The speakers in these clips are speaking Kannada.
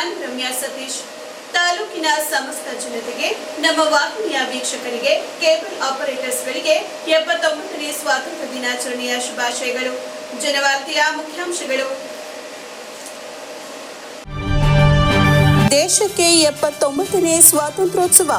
ನಾನು ರಮ್ಯಾ ಸತೀಶ್. ತಾಲೂಕಿನ ಸಮಸ್ತ ಜನತೆಗೆ, ನಮ್ಮ ವಾಹಿನಿಯ ವೀಕ್ಷಕರಿಗೆ, ಕೇಬಲ್ ಆಪರೇಟರ್ಸ್ಗಳಿಗೆ ಎಪ್ಪತ್ತೊಂಬತ್ತನೇ ಸ್ವಾತಂತ್ರ್ಯ ದಿನಾಚರಣೆಯ ಶುಭಾಶಯಗಳು. ಜನವಾರ್ತೆಯ ಮುಖ್ಯಾಂಶಗಳು. ದೇಶಕ್ಕೆ ಎಪ್ಪತ್ತೊಂಬತ್ತನೇ ಸ್ವಾತಂತ್ರ್ಯೋತ್ಸವ,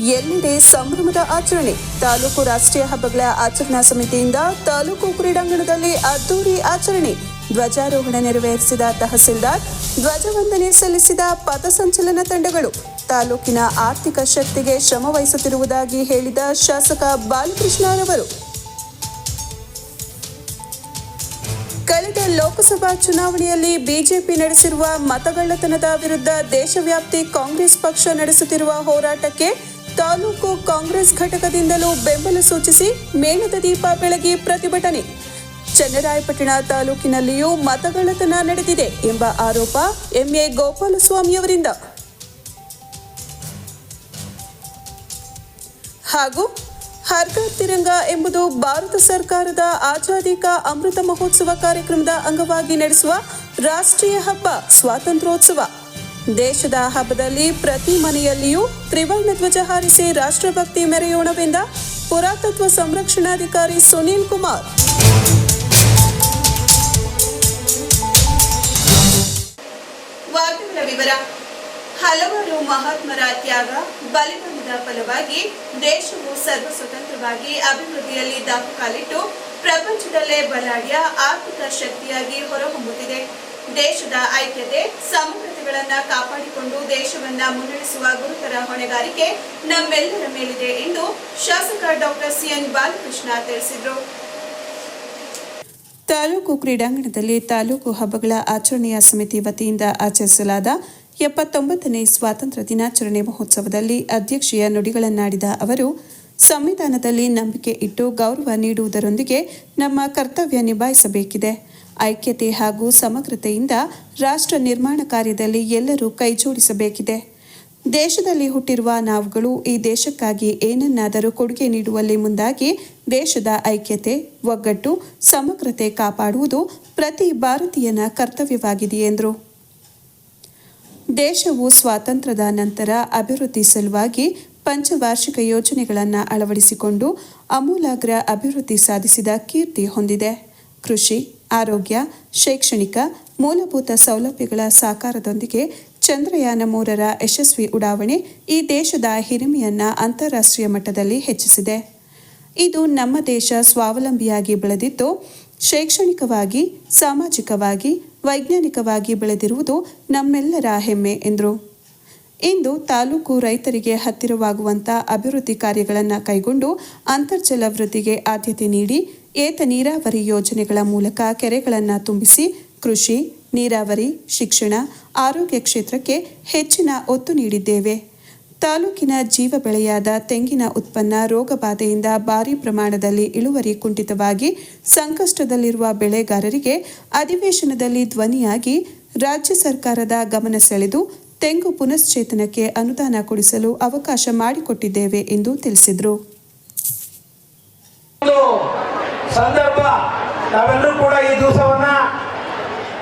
ಎಲ್ಲೆಡೆ ಸಂಭ್ರಮದ ಆಚರಣೆ. ತಾಲೂಕು ರಾಷ್ಟ್ರೀಯ ಹಬ್ಬಗಳ ಆಚರಣಾ ಸಮಿತಿಯಿಂದ ತಾಲೂಕು ಕ್ರೀಡಾಂಗಣದಲ್ಲಿ ಅದ್ದೂರಿ ಆಚರಣೆ. ಧ್ವಜಾರೋಹಣ ನೆರವೇರಿಸಿದ ತಹಸೀಲ್ದಾರ್, ಧ್ವಜವಂದನೆ ಸಲ್ಲಿಸಿದ ಪಥಸಂಚಲನ ತಂಡಗಳು ತಾಲೂಕಿನ ಆರ್ಥಿಕ ಶಕ್ತಿಗೆ ಶ್ರಮ ವಹಿಸುತ್ತಿರುವುದಾಗಿ ಹೇಳಿದ ಶಾಸಕ ಬಾಲಕೃಷ್ಣರವರು ಕಳೆದ ಲೋಕಸಭಾ ಚುನಾವಣೆಯಲ್ಲಿ ಬಿಜೆಪಿ ನಡೆಸಿರುವ ಮತಗಳ್ಳತನದ ವಿರುದ್ಧ ದೇಶವ್ಯಾಪ್ತಿ ಕಾಂಗ್ರೆಸ್ ಪಕ್ಷ ನಡೆಸುತ್ತಿರುವ ಹೋರಾಟಕ್ಕೆ ತಾಲೂಕು ಕಾಂಗ್ರೆಸ್ ಘಟಕದಿಂದಲೂ ಬೆಂಬಲ ಸೂಚಿಸಿ ಮೇಣದ ದೀಪ ಬೆಳಗಿ ಪ್ರತಿಭಟನೆ. ಚನ್ನರಾಯಪಟ್ಟಣ ತಾಲೂಕಿನಲ್ಲಿಯೂ ಮತಗಳತನ ನಡೆದಿದೆ ಎಂಬ ಆರೋಪ ಎಂಎ ಗೋಪಾಲಸ್ವಾಮಿಯವರಿಂದ ಹಾಗೂ ಹರ್ಘರ್ ತಿರಂಗ ಎಂಬುದು ಭಾರತ ಸರ್ಕಾರದ ಆಜಾದಿ ಅಮೃತ ಮಹೋತ್ಸವ ಕಾರ್ಯಕ್ರಮದ ಅಂಗವಾಗಿ ನಡೆಸುವ ರಾಷ್ಟ್ರೀಯ ಹಬ್ಬ ಸ್ವಾತಂತ್ರ್ಯೋತ್ಸವ. ದೇಶದ ಹಬ್ಬದಲ್ಲಿ ಪ್ರತಿ ಮನೆಯಲ್ಲಿಯೂ ತ್ರಿವರ್ಣ ಧ್ವಜ ಹಾರಿಸಿ ರಾಷ್ಟ್ರಭಕ್ತಿ ಮೆರೆಯೋಣವೆಂದ ಪುರಾತತ್ವ ಸಂರಕ್ಷಣಾಧಿಕಾರಿ ಸುನೀಲ್ ಕುಮಾರ್. ವಿವರ ಹಲವಾರು ಮಹಾತ್ಮರ ತ್ಯಾಗ ಬಲಿದಾನದ ಫಲವಾಗಿ ದೇಶವು ಸರ್ವ ಸ್ವತಂತ್ರವಾಗಿ ಅಭಿವೃದ್ಧಿಯಲ್ಲಿ ದಾಪುಕಾಲಿಟ್ಟು ಪ್ರಪಂಚದಲ್ಲೇ ಬಲಾಢ್ಯ, ಆರ್ಥಿಕ ಶಕ್ತಿಯಾಗಿ ಹೊರಹೊಮ್ಮುತ್ತಿದೆ. ದೇಶದ ಐಕ್ಯತೆ, ಸಮಗ್ರತೆಗಳನ್ನ ಕಾಪಾಡಿಕೊಂಡು ದೇಶವನ್ನ ಮುನ್ನಡೆಸುವ ಗುರುತರ ಹೊಣೆಗಾರಿಕೆ ನಮ್ಮೆಲ್ಲರ ಮೇಲಿದೆ ಎಂದು ಶಾಸಕ ಡಾಕ್ಟರ್ ಸಿಎನ್ ಬಾಲಕೃಷ್ಣ ತಿಳಿಸಿದರು. ತಾಲೂಕು ಕ್ರೀಡಾಂಗಣದಲ್ಲಿ ತಾಲೂಕು ಹಬ್ಬಗಳ ಆಚರಣೆಯ ಸಮಿತಿ ವತಿಯಿಂದ ಆಚರಿಸಲಾದ ಎಪ್ಪತ್ತೊಂಬತ್ತನೇ ಸ್ವಾತಂತ್ರ್ಯ ದಿನಾಚರಣೆ ಮಹೋತ್ಸವದಲ್ಲಿ ಅಧ್ಯಕ್ಷೀಯ ನುಡಿಗಳನ್ನಾಡಿದ ಅವರು, ಸಂವಿಧಾನದಲ್ಲಿ ನಂಬಿಕೆ ಇಟ್ಟು ಗೌರವ ನೀಡುವುದರೊಂದಿಗೆ ನಮ್ಮ ಕರ್ತವ್ಯ ನಿಭಾಯಿಸಬೇಕಿದೆ. ಐಕ್ಯತೆ ಹಾಗೂ ಸಮಗ್ರತೆಯಿಂದ ರಾಷ್ಟ್ರ ನಿರ್ಮಾಣ ಕಾರ್ಯದಲ್ಲಿ ಎಲ್ಲರೂ ಕೈಜೋಡಿಸಬೇಕಿದೆ. ದೇಶದಲ್ಲಿ ಹುಟ್ಟಿರುವ ನಾವುಗಳು ಈ ದೇಶಕ್ಕಾಗಿ ಏನನ್ನಾದರೂ ಕೊಡುಗೆ ನೀಡುವಲ್ಲಿ ಮುಂದಾಗಿ ದೇಶದ ಐಕ್ಯತೆ, ಒಗ್ಗಟ್ಟು, ಸಮಗ್ರತೆ ಕಾಪಾಡುವುದು ಪ್ರತಿ ಭಾರತೀಯನ ಕರ್ತವ್ಯವಾಗಿದೆ ಎಂದರು. ದೇಶವು ಸ್ವಾತಂತ್ರ್ಯದ ನಂತರ ಅಭಿವೃದ್ಧಿ ಸಲುವಾಗಿ ಪಂಚವಾರ್ಷಿಕ ಯೋಜನೆಗಳನ್ನು ಅಳವಡಿಸಿಕೊಂಡು ಅಮೂಲಾಗ್ರ ಅಭಿವೃದ್ಧಿ ಸಾಧಿಸಿದ ಕೀರ್ತಿ ಹೊಂದಿದೆ. ಕೃಷಿ, ಆರೋಗ್ಯ, ಶೈಕ್ಷಣಿಕ, ಮೂಲಭೂತ ಸೌಲಭ್ಯಗಳ ಸಾಕಾರದೊಂದಿಗೆ ಚಂದ್ರಯಾನ ಮೂರರ ಯಶಸ್ವಿ ಉಡಾವಣೆ ಈ ದೇಶದ ಹಿರಿಮೆಯನ್ನು ಅಂತಾರಾಷ್ಟ್ರೀಯ ಮಟ್ಟದಲ್ಲಿ ಹೆಚ್ಚಿಸಿದೆ. ಇದು ನಮ್ಮ ದೇಶ ಸ್ವಾವಲಂಬಿಯಾಗಿ ಬೆಳೆದಿದ್ದು, ಶೈಕ್ಷಣಿಕವಾಗಿ, ಸಾಮಾಜಿಕವಾಗಿ, ವೈಜ್ಞಾನಿಕವಾಗಿ ಬೆಳೆದಿರುವುದು ನಮ್ಮೆಲ್ಲರ ಹೆಮ್ಮೆ ಎಂದರು. ಇಂದು ತಾಲೂಕು ರೈತರಿಗೆ ಹತ್ತಿರವಾಗುವಂಥ ಅಭಿವೃದ್ಧಿ ಕಾರ್ಯಗಳನ್ನು ಕೈಗೊಂಡು ಅಂತರ್ಜಲ ವೃದ್ಧಿಗೆ ಆದ್ಯತೆ ನೀಡಿ ಏತ ನೀರಾವರಿ ಯೋಜನೆಗಳ ಮೂಲಕ ಕೆರೆಗಳನ್ನು ತುಂಬಿಸಿ ಕೃಷಿ, ನೀರಾವರಿ, ಶಿಕ್ಷಣ, ಆರೋಗ್ಯ ಕ್ಷೇತ್ರಕ್ಕೆ ಹೆಚ್ಚಿನ ಒತ್ತು ನೀಡಿದ್ದೇವೆ. ತಾಲೂಕಿನ ಜೀವ ಬೆಳೆಯಾದ ತೆಂಗಿನ ಉತ್ಪನ್ನ ರೋಗಬಾಧೆಯಿಂದ ಭಾರಿ ಪ್ರಮಾಣದಲ್ಲಿ ಇಳುವರಿ ಕುಂಠಿತವಾಗಿ ಸಂಕಷ್ಟದಲ್ಲಿರುವ ಬೆಳೆಗಾರರಿಗೆ ಅಧಿವೇಶನದಲ್ಲಿ ಧ್ವನಿಯಾಗಿ ರಾಜ್ಯ ಸರ್ಕಾರದ ಗಮನ ಸೆಳೆದು ತೆಂಗು ಪುನಶ್ಚೇತನಕ್ಕೆ ಅನುದಾನ ಕೊಡಿಸಲು ಅವಕಾಶ ಮಾಡಿಕೊಟ್ಟಿದ್ದೇವೆ ಎಂದು ತಿಳಿಸಿದರು.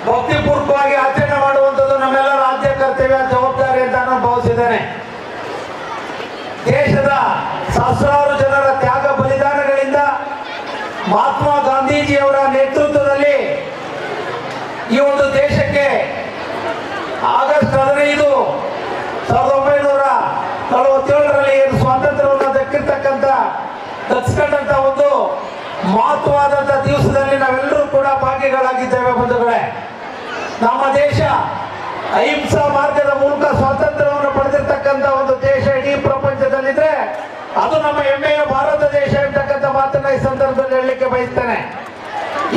ಭಕ್ತಿಪೂರ್ವಕವಾಗಿ ಆಚರಣೆ ಮಾಡುವಂಥದ್ದು ನಮ್ಮೆಲ್ಲರ ಆದ್ಯ ಕರ್ತವ್ಯ, ಜವಾಬ್ದಾರಿ ಅಂತ ನಾನು ಭಾವಿಸಿದ್ದೇನೆ. ದೇಶದ ಸಹಸ್ರಾರು ಜನರ ತ್ಯಾಗ ಬಲಿದಾನಗಳಿಂದ ಮಹಾತ್ಮ ಗಾಂಧೀಜಿಯವರ ನೇತೃತ್ವದಲ್ಲಿ ಈ ಒಂದು ದೇಶಕ್ಕೆ ಆಗಸ್ಟ್ ಹದಿನೈದು ಸಾವಿರದ ಒಂಬೈನೂರ ನಲವತ್ತೇಳರಲ್ಲಿ ಸ್ವಾತಂತ್ರ್ಯವನ್ನು ದಕ್ಕಿರ್ತಕ್ಕಂಥ ದಕ್ಸ್ಕೊಂಡಂತ ಒಂದು ಮಹತ್ವವಾದಂಥ ದಿವಸದಲ್ಲಿ ನಾವೆಲ್ಲರೂ ಕೂಡ ಭಾಗಿಗಳಾಗಿದ್ದೇವೆ ಬಂಧುಗಳೇ. ನಮ್ಮ ದೇಶ ಅಹಿಂಸಾ ಮಾರ್ಗದ ಮೂಲಕ ಸ್ವಾತಂತ್ರ್ಯವನ್ನು ಪಡೆದಿರ್ತಕ್ಕಂಥ ಒಂದು ದೇಶ ಇಡೀ ಪ್ರಪಂಚದಲ್ಲಿದ್ರೆ ಅದು ನಮ್ಮ ಹೆಮ್ಮೆಯ ಭಾರತ ದೇಶ ಎಂಬತಕ್ಕಂಥ ಮಾತನ್ನ ಈ ಸಂದರ್ಭದಲ್ಲಿ ಹೇಳಲಿಕ್ಕೆ ಬಯಸ್ತೇನೆ.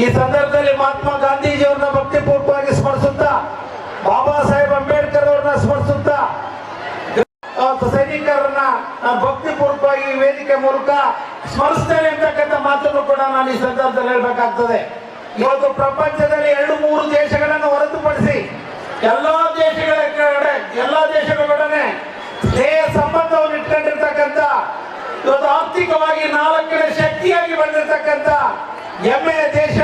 ಈ ಸಂದರ್ಭದಲ್ಲಿ ಮಹಾತ್ಮ ಗಾಂಧೀಜಿಯವ್ರನ್ನ ಭಕ್ತಿಪೂರ್ವಕವಾಗಿ ಸ್ಮರಿಸುತ್ತಾ, ಬಾಬಾ ಸಾಹೇಬ್ ಅಂಬೇಡ್ಕರ್ ಅವ್ರನ್ನ ಸ್ಮರಿಸುತ್ತಾ ಸೈನಿಕರನ್ನ ನಾನು ಭಕ್ತಿಪೂರ್ವಕವಾಗಿ ಈ ವೇದಿಕೆ ಮೂಲಕ ಸ್ಮರಿಸ್ತೇನೆ ಅಂತಕ್ಕಂಥ ಮಾತನ್ನು ಕೂಡ ನಾನು ಈ ಸಂದರ್ಭದಲ್ಲಿ ಹೇಳ್ಬೇಕಾಗ್ತದೆ. ಇವತ್ತು ಪ್ರಪಂಚದಲ್ಲಿ ಎರಡು ಮೂರು ದೇಶಗಳನ್ನು ಹೊರತುಪಡಿಸಿ ಎಲ್ಲಾ ದೇಶಗಳ ಕಡೆ, ಎಲ್ಲಾ ದೇಶಗಳೊಡನೆ ಹೆಮ್ಮೆಯ ದೇಶ,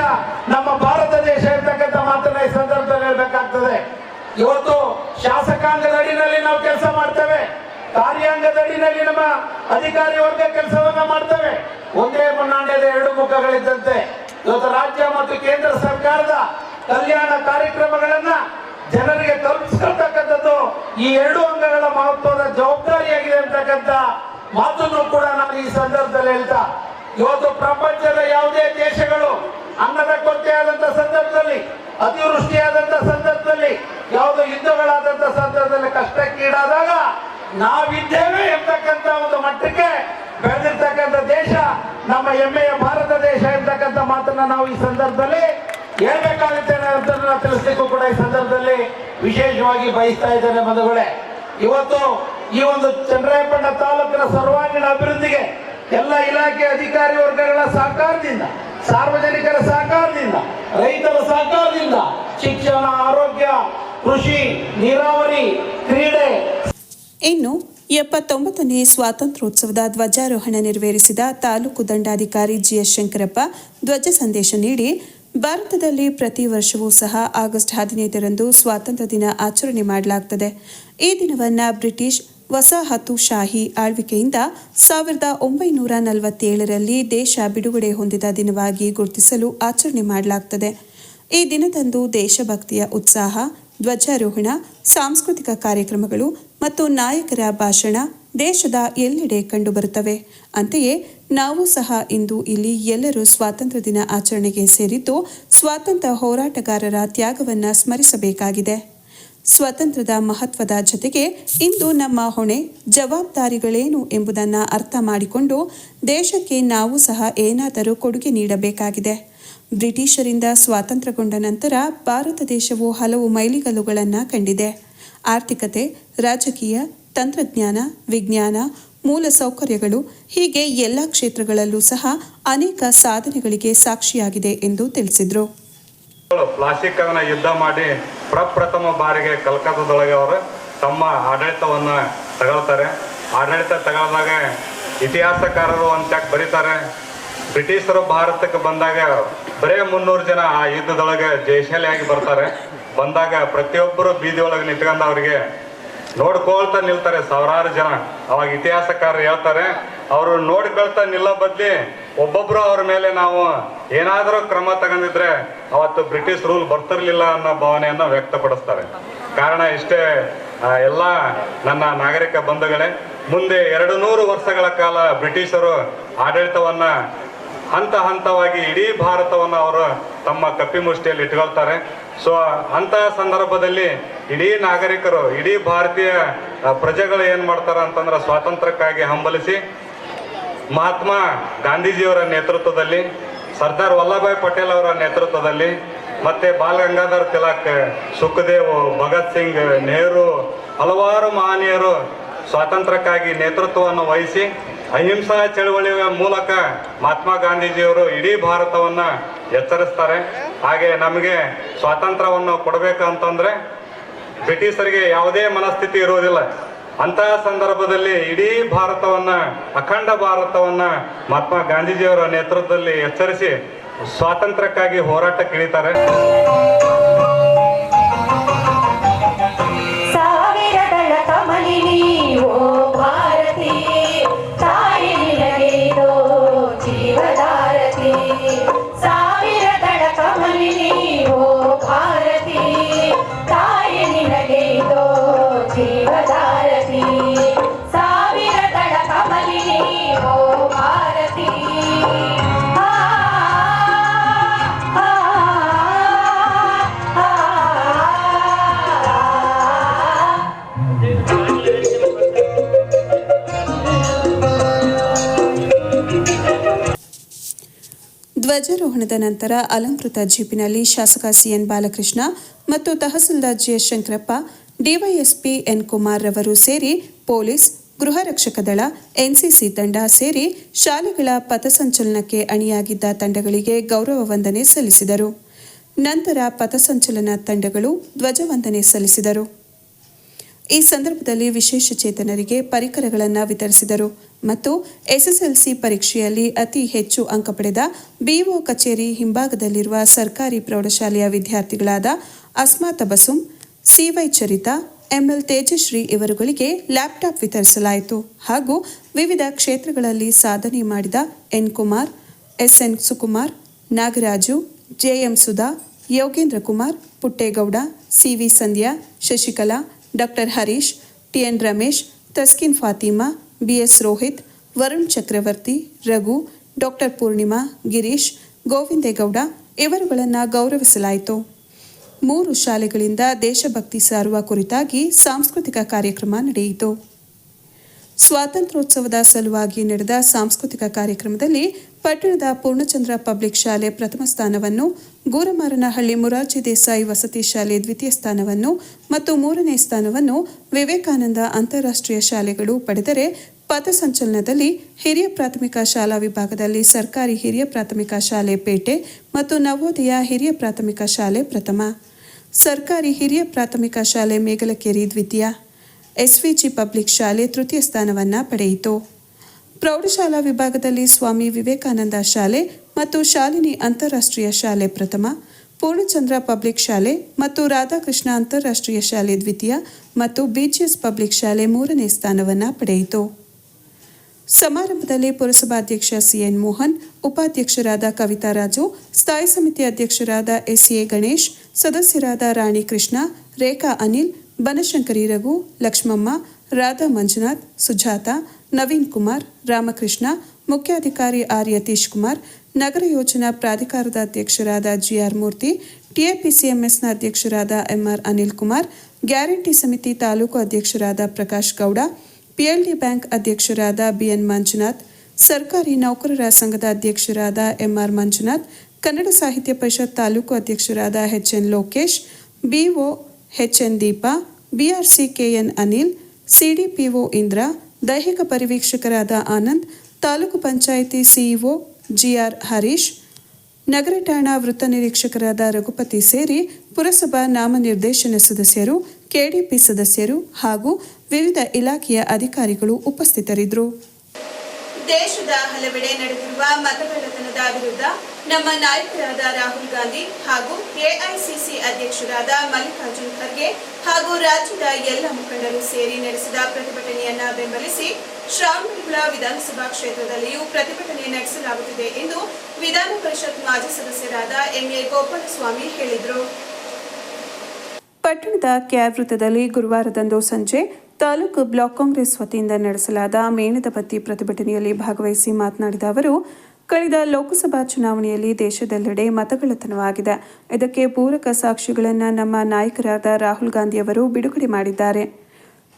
ನಮ್ಮ ಭಾರತ ದೇಶ ಇರ್ತಕ್ಕಂಥ ಮಾತನ್ನ ಈ ಸಂದರ್ಭದಲ್ಲಿ ಹೇಳ್ಬೇಕಾಗ್ತದೆ. ಇವತ್ತು ಶಾಸಕಾಂಗದ ಅಡಿನಲ್ಲಿ ನಾವು ಕೆಲಸ ಮಾಡ್ತೇವೆ. ಕಾರ್ಯಾಂಗದ ಅಡಿನಲ್ಲಿ ನಮ್ಮ ಅಧಿಕಾರಿ ವರ್ಗ ಕೆಲಸವನ್ನ ಮಾಡ್ತೇವೆ. ಒಂದೇ ಮುನ್ನಾಣ್ಯದ ಎರಡು ಮುಖಗಳಿದ್ದಂತೆ. ಇವತ್ತು ರಾಜ್ಯ ಮತ್ತು ಕೇಂದ್ರ ಸರ್ಕಾರದ ಕಲ್ಯಾಣ ಕಾರ್ಯಕ್ರಮಗಳನ್ನ ಜನರಿಗೆ ತಲುಪಿಸ್ಕೊಳ್ತಕ್ಕಂಥದ್ದು ಈ ಎರಡು ಅಂಗಗಳ ಮಹತ್ವದ ಜವಾಬ್ದಾರಿಯಾಗಿದೆ ಅಂತಕ್ಕಂಥ ಮಾತನ್ನು ಕೂಡ ನಾನು ಈ ಸಂದರ್ಭದಲ್ಲಿ ಹೇಳ್ತಾ ಇವತ್ತು ಪ್ರಪಂಚದ ಯಾವುದೇ ದೇಶಗಳು ಅನ್ನದ ಕೊರತೆ ಆದಂತ ಸಂದರ್ಭದಲ್ಲಿ, ಅತಿವೃಷ್ಟಿಯಾದಂತ ಸಂದರ್ಭದಲ್ಲಿ, ಯಾವುದೋ ಯುದ್ಧಗಳಾದಂತ ಸಂದರ್ಭದಲ್ಲಿ ಕಷ್ಟಕ್ಕೀಡಾದಾಗ ನಾವಿದ್ದೇವೆ ಎಂತಕ್ಕಂತ ಒಂದು ಮಟ್ಟಕ್ಕೆ ಬೆಳೆದಿರ್ತಕ್ಕಂಥ ದೇಶ, ನಮ್ಮ ಹೆಮ್ಮೆಯ ಭಾರತ ದೇಶ ಎಂತಕ್ಕಂಥ ಮಾತನ್ನ ನಾವು ಈ ಸಂದರ್ಭದಲ್ಲಿ ಹೇಳ್ಬೇಕಾಗುತ್ತೆ ತಿಳಿಸ್ಲಿಕ್ಕೂ ಕೂಡ ಈ ಸಂದರ್ಭದಲ್ಲಿ ವಿಶೇಷವಾಗಿ ಬಯಸ್ತಾ ಇದ್ದೇನೆ ಬಂಧುಗಳೇ. ಇವತ್ತು ಈ ಒಂದು ಚಂದ್ರಾಯಪಣ್ಣ ತಾಲೂಕಿನ ಸರ್ವಾಂಗೀಣ ಅಭಿವೃದ್ಧಿಗೆ ಎಲ್ಲ ಇಲಾಖೆ ಅಧಿಕಾರಿ ವರ್ಗಗಳ ಸಹಕಾರದಿಂದ, ಸಾರ್ವಜನಿಕರ ಸಹಕಾರದಿಂದ, ರೈತರ ಸಹಕಾರದಿಂದ ಶಿಕ್ಷಣ, ಆರೋಗ್ಯ, ಕೃಷಿ, ನೀರಾವರಿ, ಕ್ರೀಡೆ. ಇನ್ನು ಎಪ್ಪತ್ತೊಂಬತ್ತನೇ ಸ್ವಾತಂತ್ರ್ಯೋತ್ಸವದ ಧ್ವಜಾರೋಹಣ ನೆರವೇರಿಸಿದ ತಾಲೂಕು ದಂಡಾಧಿಕಾರಿ ಜಿಎಸ್ ಶಂಕರಪ್ಪ ಧ್ವಜ ಸಂದೇಶ ನೀಡಿ, ಭಾರತದಲ್ಲಿ ಪ್ರತಿ ವರ್ಷವೂ ಸಹ ಆಗಸ್ಟ್ ಹದಿನೈದರಂದು ಸ್ವಾತಂತ್ರ್ಯ ದಿನ ಆಚರಣೆ ಮಾಡಲಾಗುತ್ತದೆ ಈ ದಿನವನ್ನು ಬ್ರಿಟಿಷ್ ವಸಾಹತುಶಾಹಿ ಆಳ್ವಿಕೆಯಿಂದ ಸಾವಿರದ ಒಂಬೈನೂರ ನಲವತ್ತೇಳರಲ್ಲಿ ದೇಶ ಬಿಡುಗಡೆ ಹೊಂದಿದ ದಿನವಾಗಿ ಗುರುತಿಸಲು ಆಚರಣೆ ಮಾಡಲಾಗುತ್ತದೆ ಈ ದಿನದಂದು ದೇಶಭಕ್ತಿಯ ಉತ್ಸಾಹ, ಧ್ವಜಾರೋಹಣ, ಸಾಂಸ್ಕೃತಿಕ ಕಾರ್ಯಕ್ರಮಗಳು ಮತ್ತು ನಾಯಕರ ಭಾಷಣ ದೇಶದ ಎಲ್ಲೆಡೆ ಕಂಡುಬರುತ್ತವೆ. ಅಂತೆಯೇ ನಾವು ಸಹ ಇಂದು ಇಲ್ಲಿ ಎಲ್ಲರೂ ಸ್ವಾತಂತ್ರ್ಯ ದಿನ ಆಚರಣೆಗೆ ಸೇರಿದ್ದು ಸ್ವಾತಂತ್ರ್ಯ ಹೋರಾಟಗಾರರ ತ್ಯಾಗವನ್ನು ಸ್ಮರಿಸಬೇಕಾಗಿದೆ. ಸ್ವಾತಂತ್ರ್ಯದ ಮಹತ್ವದ ಜೊತೆಗೆ ಇಂದು ನಮ್ಮ ಹೊಣೆ ಜವಾಬ್ದಾರಿಗಳೇನು ಎಂಬುದನ್ನು ಅರ್ಥ ಮಾಡಿಕೊಂಡು ದೇಶಕ್ಕೆ ನಾವು ಸಹ ಏನಾದರೂ ಕೊಡುಗೆ ನೀಡಬೇಕಾಗಿದೆ. ಬ್ರಿಟಿಷರಿಂದ ಸ್ವಾತಂತ್ರ್ಯಗೊಂಡ ನಂತರ ಭಾರತ ದೇಶವು ಹಲವು ಮೈಲಿಗಲ್ಲುಗಳನ್ನು ಕಂಡಿದೆ. ಆರ್ಥಿಕತೆ, ರಾಜಕೀಯ, ತಂತ್ರಜ್ಞಾನ, ವಿಜ್ಞಾನ, ಮೂಲ ಸೌಕರ್ಯಗಳು ಹೀಗೆ ಎಲ್ಲ ಕ್ಷೇತ್ರಗಳಲ್ಲೂ ಸಹ ಅನೇಕ ಸಾಧನೆಗಳಿಗೆ ಸಾಕ್ಷಿಯಾಗಿದೆ ಎಂದು ತಿಳಿಸಿದರು. ಪ್ಲಾಸ್ಟಿಕ್ ಯುದ್ಧ ಮಾಡಿ ಪ್ರಪ್ರಥಮ ಬಾರಿಗೆ ಕಲ್ಕತ್ತಾದೊಳಗೆ ಅವರು ತಮ್ಮ ಆಡಳಿತವನ್ನು ತಗೊಳ್ತಾರೆ. ಆಡಳಿತ ತಗೊಳ್ದಾಗ ಇತಿಹಾಸಕಾರರು ಅಂತ ಬರೀತಾರೆ. ಬ್ರಿಟಿಷರು ಭಾರತಕ್ಕೆ ಬಂದಾಗ ಬರೇ ಮುನ್ನೂರು ಜನ ಆ ಯುದ್ಧದೊಳಗೆ ಜಯಶಾಲಿಯಾಗಿ ಬರ್ತಾರೆ. ಬಂದಾಗ ಪ್ರತಿಯೊಬ್ಬರು ಬೀದಿ ಒಳಗೆ ನಿಂತ್ಕೊಂಡು ಅವರಿಗೆ ನೋಡ್ಕೊಳ್ತಾ ನಿಲ್ತಾರೆ ಸಾವಿರಾರು ಜನ. ಅವಾಗ ಇತಿಹಾಸಕಾರರು ಹೇಳ್ತಾರೆ, ಅವರು ನೋಡ್ಕೊಳ್ತಾ ನಿಲ್ಲೋ ಬದ್ಲಿ ಒಬ್ಬೊಬ್ರು ಅವ್ರ ಮೇಲೆ ನಾವು ಏನಾದರೂ ಕ್ರಮ ತಗೊಂಡಿದ್ರೆ ಅವತ್ತು ಬ್ರಿಟಿಷ್ ರೂಲ್ ಬರ್ತಿರ್ಲಿಲ್ಲ ಅನ್ನೋ ಭಾವನೆಯನ್ನ ವ್ಯಕ್ತಪಡಿಸ್ತಾರೆ. ಕಾರಣ ಇಷ್ಟೇ ಎಲ್ಲ ನನ್ನ ನಾಗರಿಕ ಬಂಧುಗಳೇ, ಮುಂದೆ ಎರಡು ನೂರು ವರ್ಷಗಳ ಕಾಲ ಬ್ರಿಟಿಷರು ಆಡಳಿತವನ್ನ ಹಂತ ಹಂತವಾಗಿ ಇಡೀ ಭಾರತವನ್ನು ಅವರು ತಮ್ಮ ಕಪಿಮುಷ್ಟಿಯಲ್ಲಿ ಇಟ್ಕೊಳ್ತಾರೆ. ಸೊ ಅಂತಹ ಸಂದರ್ಭದಲ್ಲಿ ಇಡೀ ನಾಗರಿಕರು, ಇಡೀ ಭಾರತೀಯ ಪ್ರಜೆಗಳು ಏನು ಮಾಡ್ತಾರ ಅಂತಂದ್ರೆ ಸ್ವಾತಂತ್ರ್ಯಕ್ಕಾಗಿ ಹಂಬಲಿಸಿ ಮಹಾತ್ಮ ಗಾಂಧೀಜಿಯವರ ನೇತೃತ್ವದಲ್ಲಿ ಸರ್ದಾರ್ ವಲ್ಲಭಾಯ್ ಪಟೇಲ್ ಅವರ ನೇತೃತ್ವದಲ್ಲಿ ಮತ್ತೆ ಬಾಲ್ ಗಂಗಾಧರ್ ತಿಲಕ್, ಸುಖದೇವ್, ಭಗತ್ ಸಿಂಗ್, ನೆಹರು, ಹಲವಾರು ಮಹನೀಯರು ಸ್ವಾತಂತ್ರ್ಯಕ್ಕಾಗಿ ನೇತೃತ್ವವನ್ನು ವಹಿಸಿ ಅಹಿಂಸಾ ಚಳವಳಿಯ ಮೂಲಕ ಮಹಾತ್ಮ ಗಾಂಧೀಜಿಯವರು ಇಡೀ ಭಾರತವನ್ನ ಎಚ್ಚರಿಸ್ತಾರೆ. ಹಾಗೆ ನಮಗೆ ಸ್ವಾತಂತ್ರ್ಯವನ್ನು ಕೊಡಬೇಕಂತಂದ್ರೆ ಬ್ರಿಟಿಷರಿಗೆ ಯಾವುದೇ ಮನಸ್ಥಿತಿ ಇರುವುದಿಲ್ಲ. ಅಂತಹ ಸಂದರ್ಭದಲ್ಲಿ ಇಡೀ ಭಾರತವನ್ನ, ಅಖಂಡ ಭಾರತವನ್ನ ಮಹಾತ್ಮ ಗಾಂಧೀಜಿಯವರ ನೇತೃತ್ವದಲ್ಲಿ ಎಚ್ಚರಿಸಿ ಸ್ವಾತಂತ್ರ್ಯಕ್ಕಾಗಿ ಹೋರಾಟಕ್ಕಿಳಿತಾರೆ. ಭಾರತಿ, ತಾಯಿ ಸಾವಿರದಳ ಧ್ವಜಾರೋಹಣದ ನಂತರ ಅಲಂಕೃತ ಜೀಪಿನಲ್ಲಿ ಶಾಸಕ ಸಿಎನ್ ಬಾಲಕೃಷ್ಣ ಮತ್ತು tahsildar GS Shankarappa, DYSP N Kumar ರವರು ಸೇರಿ ಪೊಲೀಸ್, ಗೃಹ ರಕ್ಷಕ ದಳ, ಎನ್ಸಿಸಿ ತಂಡ ಸೇರಿ ಶಾಲೆಗಳ ಪಥಸಂಚಲನಕ್ಕೆ ಅಣಿಯಾಗಿದ್ದ ತಂಡಗಳಿಗೆ ಗೌರವ ವಂದನೆ ಸಲ್ಲಿಸಿದರು. ನಂತರ ಪಥಸಂಚಲನ ತಂಡಗಳು ಧ್ವಜವಂದನೆ ಸಲ್ಲಿಸಿದರು. ಈ ಸಂದರ್ಭದಲ್ಲಿ ವಿಶೇಷ ಚೇತನರಿಗೆ ಪರಿಕರಗಳನ್ನು ವಿತರಿಸಿದರು ಮತ್ತು ಎಸ್ಎಸ್ಎಲ್ಸಿ ಪರೀಕ್ಷೆಯಲ್ಲಿ ಅತಿ ಹೆಚ್ಚು ಅಂಕ ಪಡೆದ ಬಿಒ ಕಚೇರಿ ಹಿಂಭಾಗದಲ್ಲಿರುವ ಸರ್ಕಾರಿ ಪ್ರೌಢಶಾಲೆಯ ವಿದ್ಯಾರ್ಥಿಗಳಾದ Asma Tabassum C Y Charitha, M L Tejashree ಇವರುಗಳಿಗೆ laptop ವಿತರಿಸಲಾಯಿತು ಹಾಗೂ ವಿವಿಧ ಕ್ಷೇತ್ರಗಳಲ್ಲಿ ಸಾಧನೆ ಮಾಡಿದ N Kumar, SN Sukumar, Nagaraju, JM Sudha, Yogendra Kumar, Puttegowda CV Sandhya, Shashikala doctor Harish, TN Ramesh, Taskin Fatima, BS Rohit, Varun Chakravarthy, Raghu, doctor Poornima, Girish Govindegowda ಇವರುಗಳನ್ನು ಗೌರವಿಸಲಾಯಿತು. ಮೂರು ಶಾಲೆಗಳಿಂದ ದೇಶಭಕ್ತಿ ಸಾರುವ ಕುರಿತಾಗಿ ಸಾಂಸ್ಕೃತಿಕ ಕಾರ್ಯಕ್ರಮ ನಡೆಯಿತು. ಸ್ವಾತಂತ್ರ್ಯೋತ್ಸವದ ಸಲುವಾಗಿ ನಡೆದ ಸಾಂಸ್ಕೃತಿಕ ಕಾರ್ಯಕ್ರಮದಲ್ಲಿ ಪಟ್ಟಣದ ಪೂರ್ಣಚಂದ್ರ ಪಬ್ಲಿಕ್ ಶಾಲೆ ಪ್ರಥಮ ಸ್ಥಾನವನ್ನು ಗೂರಮಾರನಹಳ್ಳಿ ಮುರಾರ್ಜಿ ದೇಸಾಯಿ ವಸತಿ ಶಾಲೆ ದ್ವಿತೀಯ ಸ್ಥಾನವನ್ನು ಮತ್ತು ಮೂರನೇ ಸ್ಥಾನವನ್ನು ವಿವೇಕಾನಂದ ಅಂತಾರಾಷ್ಟ್ರೀಯ ಶಾಲೆಗಳು ಪಡೆದರೆ ಪಥಸಂಚಲನದಲ್ಲಿ ಹಿರಿಯ ಪ್ರಾಥಮಿಕ ಶಾಲಾ ವಿಭಾಗದಲ್ಲಿ ಸರ್ಕಾರಿ ಹಿರಿಯ ಪ್ರಾಥಮಿಕ ಶಾಲೆ ಪೇಟೆ ಮತ್ತು ನವೋದಯ ಹಿರಿಯ ಪ್ರಾಥಮಿಕ ಶಾಲೆ ಪ್ರಥಮ. ಸರ್ಕಾರಿ ಹಿರಿಯ ಪ್ರಾಥಮಿಕ ಶಾಲೆ ಮೇಗಲಕೇರಿ ದ್ವಿತೀಯ. ಎಸ್ವಿಜಿ ಪಬ್ಲಿಕ್ ಶಾಲೆ ತೃತೀಯ ಸ್ಥಾನವನ್ನು ಪಡೆಯಿತು. ಪ್ರೌಢಶಾಲಾ ವಿಭಾಗದಲ್ಲಿ ಸ್ವಾಮಿ ವಿವೇಕಾನಂದ ಶಾಲೆ ಮತ್ತು ಶಾಲಿನಿ ಅಂತಾರಾಷ್ಟ್ರೀಯ ಶಾಲೆ ಪ್ರಥಮ, ಪೂರ್ಣಚಂದ್ರ ಪಬ್ಲಿಕ್ ಶಾಲೆ ಮತ್ತು ರಾಧಾಕೃಷ್ಣ ಅಂತಾರಾಷ್ಟ್ರೀಯ ಶಾಲೆ ದ್ವಿತೀಯ ಮತ್ತು ಬಿಜಿಎಸ್ ಪಬ್ಲಿಕ್ ಶಾಲೆ ಮೂರನೇ ಸ್ಥಾನವನ್ನು ಪಡೆಯಿತು. ಸಮಾರಂಭದಲ್ಲಿ ಪುರಸಭಾಧ್ಯಕ್ಷ ಸಿಎನ್ ಮೋಹನ್, ಉಪಾಧ್ಯಕ್ಷರಾದ ಕವಿತಾ ರಾಜು, ಸ್ಥಾಯಿ ಸಮಿತಿ ಅಧ್ಯಕ್ಷರಾದ ಎಸ್ಎ ಗಣೇಶ್, ಸದಸ್ಯರಾದ ರಾಣಿ ಕೃಷ್ಣ, ರೇಖಾ ಅನಿಲ್, ಬನಶಂಕರಿ ರಘು, ಲಕ್ಷ್ಮಮ್ಮ, ರಾಧಾ ಮಂಜುನಾಥ್, ಸುಜಾತ, ನವೀನ್ ಕುಮಾರ್, ರಾಮಕೃಷ್ಣ, ಮುಖ್ಯಾಧಿಕಾರಿ ಆರ್ ಯತೀಶ್ ಕುಮಾರ್ ನಗರ ಯೋಜನಾ ಪ್ರಾಧಿಕಾರದ ಅಧ್ಯಕ್ಷರಾದ ಜಿಆರ್ ಮೂರ್ತಿ, ಟಿಎಪಿಸಿಎಂಎಸ್ನ ಅಧ್ಯಕ್ಷರಾದ ಎಂಆರ್ ಅನಿಲ್ ಕುಮಾರ್, ಗ್ಯಾರಂಟಿ ಸಮಿತಿ ತಾಲೂಕು ಅಧ್ಯಕ್ಷರಾದ ಪ್ರಕಾಶ್ ಗೌಡ, ಪಿಎಲ್ಡಿ ಬ್ಯಾಂಕ್ ಅಧ್ಯಕ್ಷರಾದ ಬಿಎನ್ ಮಂಜುನಾಥ್, ಸರ್ಕಾರಿ ನೌಕರರ ಸಂಘದ ಅಧ್ಯಕ್ಷರಾದ ಎಂಆರ್ ಮಂಜುನಾಥ್, ಕನ್ನಡ ಸಾಹಿತ್ಯ ಪರಿಷತ್ ತಾಲೂಕು ಅಧ್ಯಕ್ಷರಾದ HN Lokesh, BO HN Deepa, BRC KN Anil, CDPO Indra, ದೈಹಿಕ ಪರಿವೀಕ್ಷಕರಾದ ಆನಂದ್, ತಾಲೂಕು ಪಂಚಾಯಿತಿ ಸಿಇಒ ಜಿಆರ್ ಹರೀಶ್, ನಗರ ಠಾಣಾ ವೃತ್ತ ನಿರೀಕ್ಷಕರಾದ ರಘುಪತಿ ಸೇರಿ ಪುರಸಭಾ ನಾಮನಿರ್ದೇಶನ ಸದಸ್ಯರು, ಕೆಡಿಪಿ ಸದಸ್ಯರು ಹಾಗೂ ವಿವಿಧ ಇಲಾಖೆಯ ಅಧಿಕಾರಿಗಳು ಉಪಸ್ಥಿತರಿದ್ದರು. ದೇಶದ ಹಲವೆಡೆ ನಡೆದಿರುವ ಮತಗಳ್ಳತನದ ವಿರುದ್ಧ ನಮ್ಮ ನಾಯಕರಾದ ರಾಹುಲ್ ಗಾಂಧಿ ಹಾಗೂ ಎಐಸಿಸಿ ಅಧ್ಯಕ್ಷರಾದ ಮಲ್ಲಿಕಾರ್ಜುನ್ ಖರ್ಗೆ ಹಾಗೂ ರಾಜ್ಯದ ಎಲ್ಲ ಮುಖಂಡರು ಸೇರಿ ನಡೆಸಿದ ಪ್ರತಿಭಟನೆಯನ್ನ ಬೆಂಬಲಿಸಿ ಶ್ರಾವಣಬೆಳಗೊಳ ವಿಧಾನಸಭಾ ಕ್ಷೇತ್ರದಲ್ಲಿಯೂ ಪ್ರತಿಭಟನೆ ನಡೆಸಲಾಗುತ್ತಿದೆ ಎಂದು ವಿಧಾನ ಪರಿಷತ್ ಮಾಜಿ ಸದಸ್ಯರಾದ ಎಂಎ ಗೋಪಾಲಸ್ವಾಮಿ ಹೇಳಿದರು. ಪಟ್ಟಣದ ಕೆಆರ್ ವೃತ್ತದಲ್ಲಿ ಗುರುವಾರದಂದು ಸಂಜೆ ತಾಲೂಕು ಬ್ಲಾಕ್ ಕಾಂಗ್ರೆಸ್ ವತಿಯಿಂದ ನಡೆಸಲಾದ ಮೇಣದ ಬತ್ತಿ ಪ್ರತಿಭಟನೆಯಲ್ಲಿ ಭಾಗವಹಿಸಿ ಮಾತನಾಡಿದ ಅವರು ಕಳೆದ ಲೋಕಸಭಾ ಚುನಾವಣೆಯಲ್ಲಿ ದೇಶದೆಲ್ಲೆಡೆ ಮತಗಳತನವಾಗಿದೆ ಇದಕ್ಕೆ ಪೂರಕ ಸಾಕ್ಷಿಗಳನ್ನು ನಮ್ಮ ನಾಯಕರಾದ ರಾಹುಲ್ ಗಾಂಧಿಯವರು ಬಿಡುಗಡೆ ಮಾಡಿದ್ದಾರೆ.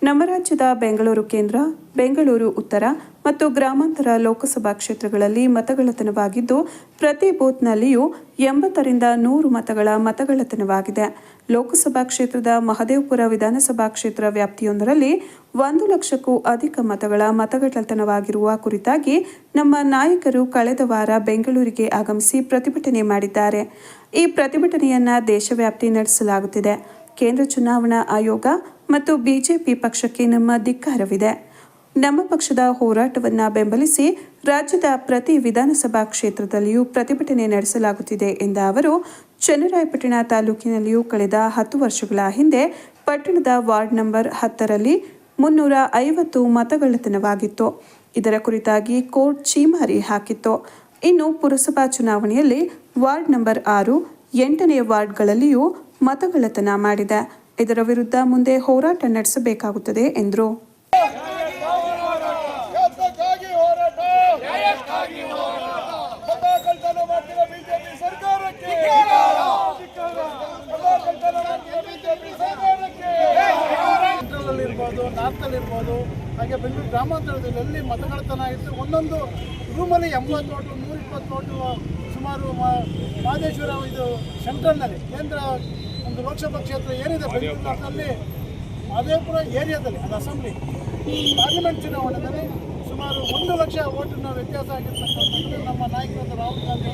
ನಮ್ಮ ರಾಜ್ಯದ ಬೆಂಗಳೂರು ಕೇಂದ್ರ, ಬೆಂಗಳೂರು ಉತ್ತರ ಮತ್ತು ಗ್ರಾಮಾಂತರ ಲೋಕಸಭಾ ಕ್ಷೇತ್ರಗಳಲ್ಲಿ ಮತಗಳತನವಾಗಿದ್ದು ಪ್ರತಿ ಬೂತ್ನಲ್ಲಿಯೂ ಎಂಬತ್ತರಿಂದ ನೂರು ಮತಗಳ ಮತಗಳತನವಾಗಿದೆ ಲೋಕಸಭಾ ಕ್ಷೇತ್ರದ ಮಹದೇವಪುರ ವಿಧಾನಸಭಾ ಕ್ಷೇತ್ರ ವ್ಯಾಪ್ತಿಯೊಂದರಲ್ಲಿ ಒಂದು ಲಕ್ಷಕ್ಕೂ ಅಧಿಕ ಮತಗಳ ಮತಗಳತನವಾಗಿರುವ ಕುರಿತಾಗಿ ನಮ್ಮ ನಾಯಕರು ಕಳೆದ ವಾರ ಬೆಂಗಳೂರಿಗೆ ಆಗಮಿಸಿ ಪ್ರತಿಭಟನೆ ಮಾಡಿದ್ದಾರೆ. ಈ ಪ್ರತಿಭಟನೆಯನ್ನ ದೇಶವ್ಯಾಪ್ತಿ ನಡೆಸಲಾಗುತ್ತಿದೆ. ಕೇಂದ್ರ ಚುನಾವಣಾ ಆಯೋಗ ಮತ್ತು ಬಿಜೆಪಿ ಪಕ್ಷಕ್ಕೆ ನಮ್ಮ ಧಿಕ್ಕಾರವಿದೆ. ನಮ್ಮ ಪಕ್ಷದ ಹೋರಾಟವನ್ನು ಬೆಂಬಲಿಸಿ ರಾಜ್ಯದ ಪ್ರತಿ ವಿಧಾನಸಭಾ ಕ್ಷೇತ್ರದಲ್ಲಿಯೂ ಪ್ರತಿಭಟನೆ ನಡೆಸಲಾಗುತ್ತಿದೆ ಎಂದ ಅವರು, ಚನ್ನರಾಯಪಟ್ಟಣ ತಾಲೂಕಿನಲ್ಲಿಯೂ ಕಳೆದ ಹತ್ತು ವರ್ಷಗಳ ಹಿಂದೆ ಪಟ್ಟಣದ ವಾರ್ಡ್ ನಂಬರ್ ಹತ್ತರಲ್ಲಿ ಮುನ್ನೂರ ಐವತ್ತು ಮತಗಳ್ಳತನವಾಗಿತ್ತು. ಇದರ ಕುರಿತಾಗಿ ಕೋರ್ಟ್ ಚೀಮಾರಿ ಹಾಕಿತ್ತು. ಇನ್ನು ಪುರಸಭಾ ಚುನಾವಣೆಯಲ್ಲಿ ವಾರ್ಡ್ ನಂಬರ್ ಆರು, ಎಂಟನೇ ವಾರ್ಡ್ಗಳಲ್ಲಿಯೂ ಮತಗಳ್ಳತನ ಮಾಡಿದೆ. ಇದರ ವಿರುದ್ಧ ಮುಂದೆ ಹೋರಾಟ ನಡೆಸಬೇಕಾಗುತ್ತದೆ ಎಂದರು. ಹಾಗೆ ಬೆಂಗಳೂರು ಗ್ರಾಮಾಂತರದಲ್ಲಿ ಎಲ್ಲಿ ಮತಗಳ್ತನ ಇತ್ತು ಒಂದೊಂದು ರೂಮಲ್ಲಿ ಎಂಬತ್ತು ನೋಟು ನೂರಿಪ್ಪತ್ತು ನೋಟು ಸುಮಾರು ಮಾದೇಶ್ವರ ಮಹದೇಶ್ವರ ಇದು ಸೆಂಟ್ರಲ್ನಲ್ಲಿ ಕೇಂದ್ರ ಒಂದು ಲೋಕಸಭಾ ಕ್ಷೇತ್ರ ಏನಿದೆ ಬೆಂಗಳೂರಿನಲ್ಲಿ ಅದೇ ಕೂಡ ಏರಿಯಾದಲ್ಲಿ ಅದು ಅಸೆಂಬ್ಲಿ. ಪಾರ್ಲಿಮೆಂಟ್ ಚುನಾವಣೆಯಲ್ಲಿ ಸುಮಾರು ಒಂದು ಲಕ್ಷ ಓಟಿನ ವ್ಯತ್ಯಾಸ ಆಗಿರ್ತಕ್ಕಂಥದ್ದು ನಮ್ಮ ನಾಯಕರಾದ ರಾಹುಲ್ ಗಾಂಧಿ.